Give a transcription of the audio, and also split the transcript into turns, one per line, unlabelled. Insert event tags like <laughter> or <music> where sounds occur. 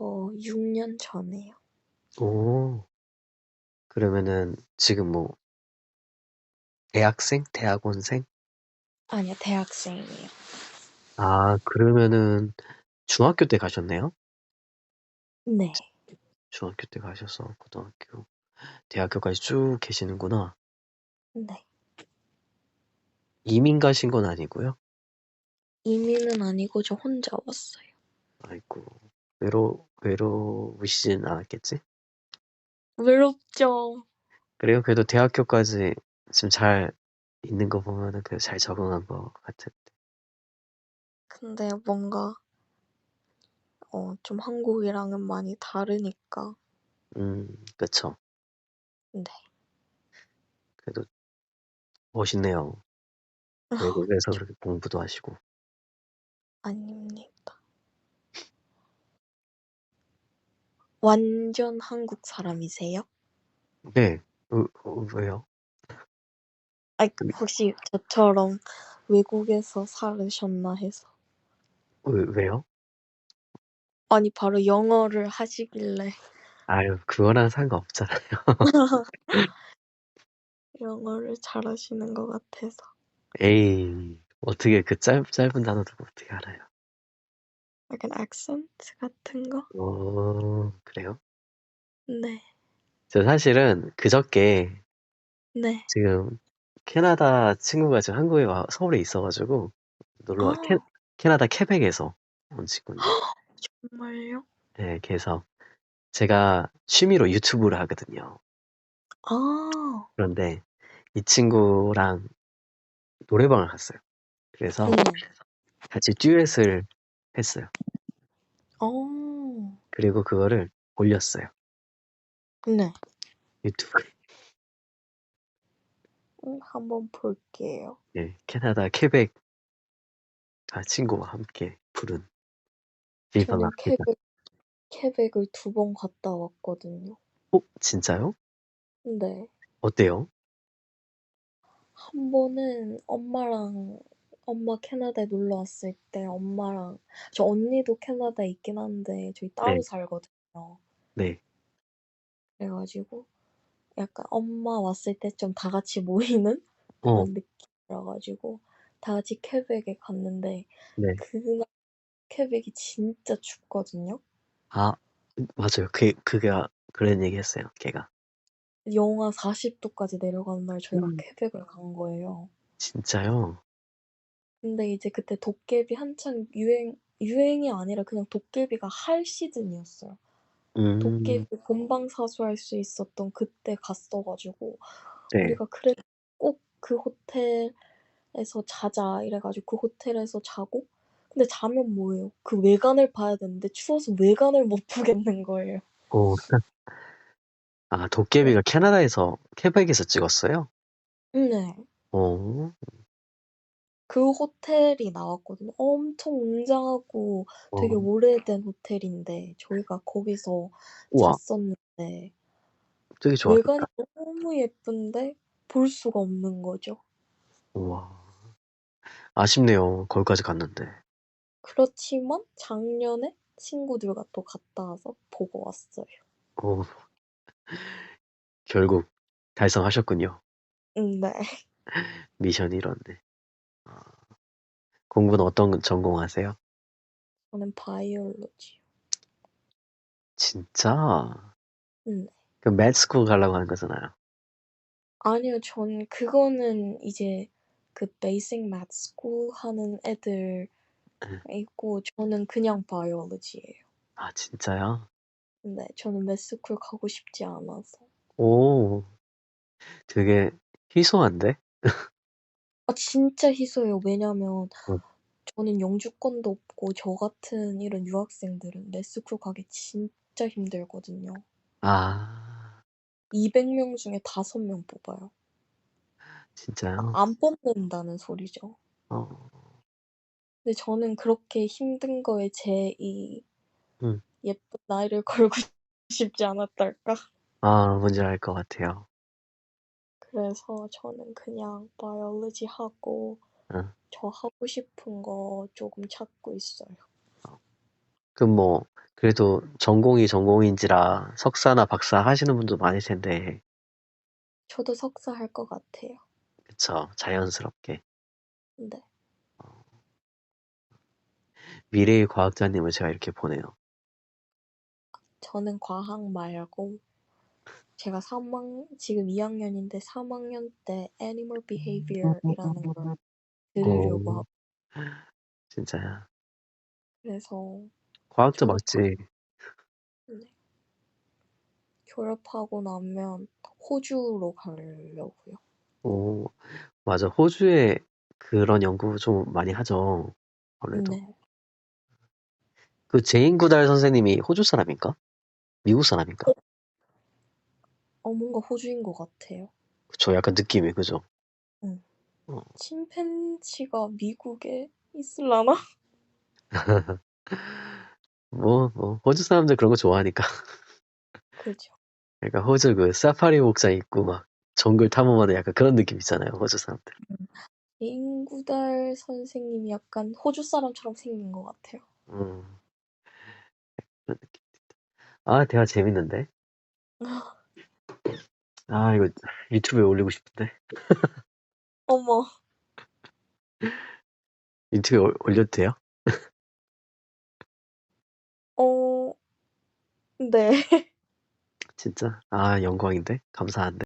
저 6년 전에요.
오. 그러면은 지금 뭐 대학생? 대학원생?
아니요, 대학생이에요.
아, 그러면은 중학교 때 가셨네요?
네.
중학교 때 가셔서 고등학교, 대학교까지 쭉 계시는구나.
네.
이민 가신 건 아니고요?
이민은 아니고 저 혼자 왔어요.
아이고, 외로, 외로우시진 않았겠지?
외롭죠.
그래요? 그래도 대학교까지 지금 잘 있는 거 보면은 그래도 잘 적응한 것 같은데.
근데 뭔가 어, 좀 한국이랑은 많이 다르니까.
음, 그쵸.
네.
그래도 멋있네요. <laughs> 외국에서 그렇게 공부도 하시고.
아닙니다. 완전 한국 사람이세요?
네, 어, 어, 왜요?
아, 혹시 저처럼 외국에서 살으셨나 해서.
왜, 왜요?
아니, 바로 영어를 하시길래
아유, 그거랑 상관없잖아요. <laughs>
영어를 잘하시는 것 같아서.
에이, 어떻게 그 짧, 짧은 단어도 어떻게 알아요?
약간 액센트 같은 거?
어, 그래요?
네.
저 사실은 그저께
네.
지금 캐나다 친구가 지금 한국에 와, 서울에 있어가지고 놀러 와,
아.
캐, 캐나다 케벡에서 온 친구인데. <gasps>
정말요?
네, 그래서 제가 취미로 유튜브를 하거든요.
아.
그런데 이 친구랑 노래방을 갔어요. 그래서
네.
같이 듀엣을 했어요.
어.
그리고 그거를 올렸어요.
네.
유튜브에.
음, 한번 볼게요.
예, 캐나다 케벡 아, 친구와 함께 부른
저는
마케다.
케벡, 케벡을 두 번 갔다 왔거든요.
어, 진짜요?
네.
어때요?
한 번은 엄마랑 엄마 캐나다에 놀러 왔을 때 엄마랑 저 언니도 캐나다에 있긴 한데 저희 따로
네.
살거든요.
네.
그래 가지고 약간 엄마 왔을 때 좀 다 같이 <laughs> 모이는
어,
그런 느낌이라 가지고 다 같이 케벡에 갔는데
네.
그날 케벡이 진짜 춥거든요.
아, 맞아요. 그, 그가 그런 얘기 했어요. 걔가.
영하 40 도까지 내려가는 날 저희가
음.
케벡을 간 거예요.
진짜요?
근데 이제 그때 도깨비 한창 유행, 유행이 아니라 그냥 도깨비가 할 시즌이었어요.
음,
도깨비 본방 사수할 수 있었던 그때 갔어 가지고
네.
우리가 그래 꼭 그 호텔에서 자자 이래 가지고 그 호텔에서 자고 근데 자면 뭐예요? 그 외관을 봐야 되는데 추워서 외관을 못 <laughs> 보겠는 거예요.
오, 아, 도깨비가 캐나다에서, 케벡에서 찍었어요?
네.
어,
그 호텔이 나왔거든요. 엄청 웅장하고 되게
어,
오래된 호텔인데 저희가 거기서
우와,
잤었는데
되게 좋았겠다.
외관이 너무 예쁜데 볼 수가 없는 거죠.
우와. 아쉽네요. 거기까지 갔는데.
그렇지만 작년에 친구들과 또 갔다 와서 보고 왔어요.
오, 결국 달성하셨군요.
음, 네.
미션이 이렇네. 아, 공부는 어떤 전공하세요?
저는 바이올로지요.
진짜?
음.
그럼 매스쿨 가려고 하는 거잖아요.
아니요, 전 그거는 이제 그 베이직 매트 스쿨 하는 애들 있고 저는 그냥 바이올로지예요.
아, 진짜요?
네, 저는 매스쿨 가고 싶지 않아서.
오, 되게 희소한데?
아, 진짜 희소해요. 왜냐면
어.
저는 영주권도 없고 저 같은 이런 유학생들은 매스쿨 가기 진짜 힘들거든요.
아,
200명 중에 5명 뽑아요.
진짜요?
안 뽑는다는 소리죠.
어,
근데 저는 그렇게 힘든 거에 제 이
음.
예쁜 나이를 <laughs> 걸고 싶지 않았달까?
아, 뭔지 알 것 같아요.
그래서 저는 그냥 바이올로지 하고
응.
저 하고 싶은 거 조금 찾고 있어요.
그럼 뭐 그래도 전공이 전공인지라 석사나 박사 하시는 분도 많을 텐데
저도 석사 할 것 같아요.
그쵸 자연스럽게
네.
미래의 과학자님을 제가 이렇게 보네요.
저는 과학 말고 제가 3학 지금 2학년인데 3학년 때 Animal Behavior이라는 걸 들으려고
오.
하고
진짜야.
그래서
과학자
졸업
맞지?
네. 졸업하고 나면 호주로 가려고요.
오 맞아. 호주에 그런 연구 좀 많이 하죠. 아무래도.
네.
그 제인 구달 선생님이 호주 사람인가? 미국 사람인가?
어 뭔가 호주인 것 같아요.
그쵸. 약간 느낌이 그죠?
응.
어.
침팬지가 미국에 있을라나? <laughs>
뭐, 뭐 호주 사람들 그런 거 좋아하니까. <laughs>
그죠.
그러니까 호주 그 사파리 목장 있고 막 정글 탐험하는 약간 그런 느낌 있잖아요. 호주 사람들.
인구달 선생님이 약간 호주 사람처럼 생긴 것 같아요.
음. 그런 느낌. 아 대화 재밌는데? <laughs> 아 이거 유튜브에 올리고 싶은데.
어머.
유튜브에 올- 올려도 돼요?
어 네. <laughs>
진짜? 아 영광인데? 감사한데?